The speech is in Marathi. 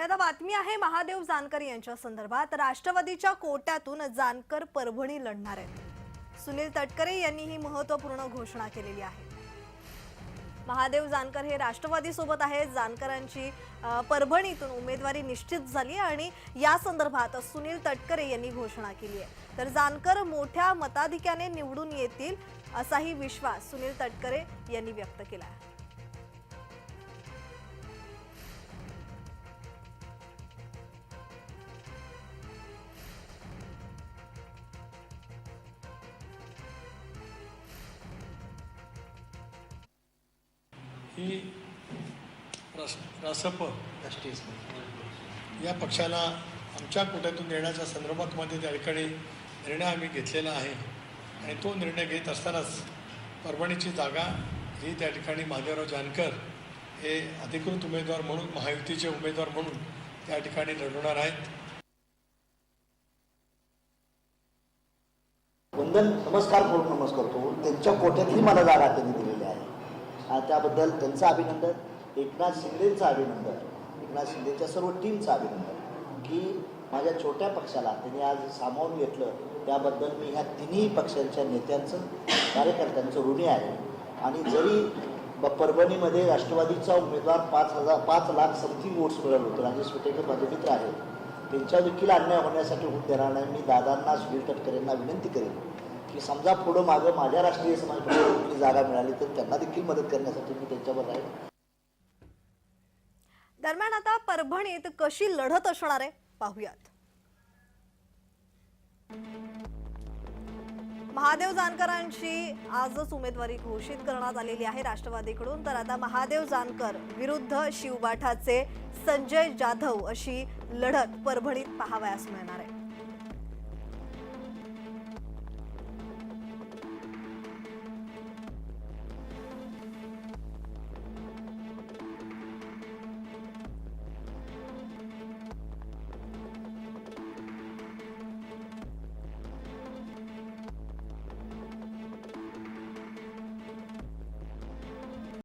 आणि आता बातमी आहे महादेव जानकर यांच्या संदर्भात. राष्ट्रवादीच्या कोट्यातून जानकर परभणी लढणार आहेत. सुनील तटकरे यांनी ही महत्त्वपूर्ण घोषणा केलेली आहे. महादेव जानकर हे राष्ट्रवादी सोबत आहेत. जानकरांची परभणीतून उमेदवारी निश्चित झाली आणि या संदर्भात सुनील तटकरे यांनी घोषणा केली आहे. तर जानकर मोठ्या मताधिक्याने निवडून येतील असाही विश्वास सुनील तटकरे यांनी व्यक्त केला आहे. ही रास रासप राष्ट्रीय या पक्षाला आमच्या कोट्यातून देण्याच्या संदर्भातमध्ये त्या ठिकाणी निर्णय आम्ही घेतलेला आहे. आणि तो निर्णय घेत असतानाच परभणीची जागा ही त्या ठिकाणी महादेवराव जानकर हे अधिकृत उमेदवार म्हणून महायुतीचे उमेदवार म्हणून त्या ठिकाणी लढवणार आहेत. वंदन नमस्कार करून नमस्कार. करतो त्यांच्या कोट्यातही मला जागा त्यांनी दिली. त्याबद्दल त्यांचं अभिनंदन एकनाथ शिंदेचं अभिनंदन एकनाथ शिंदेच्या सर्व टीमचं अभिनंदन की माझ्या छोट्या पक्षाला त्यांनी आज सामावून घेतलं. त्याबद्दल मी ह्या तिन्ही पक्षांच्या नेत्यांचं कार्यकर्त्यांचं ऋणी आहे. आणि जरी ब परभणीमध्ये राष्ट्रवादीचा उमेदवार पाच हजार पाच लाख समथिंग वोट्स मिळवलं होते राजेश विटेकर माझे मित्र आहेत. त्यांच्या देखील अन्याय होण्यासाठी होऊन देणार नाही. मी दादांना सुनील तटकरेंना विनंती करेन. की समजा पुढं माझं माझ्या राष्ट्रीय समाज पक्षाला कुठली जागा मिळाली तर त्यांना देखील मदत करण्यासाठी मी त्यांच्यावर राहील दरम्यान आता परभणीत कशी लढत असणार आहे पाहुयात. महादेव जानकरांची आजच उमेदवारी घोषित करण्यात आलेली आहे राष्ट्रवादीकडून. तर आता महादेव जानकर विरुद्ध शिवबाठाचे संजय जाधव अशी लढत परभणीत पाहावयास मिळणार आहे.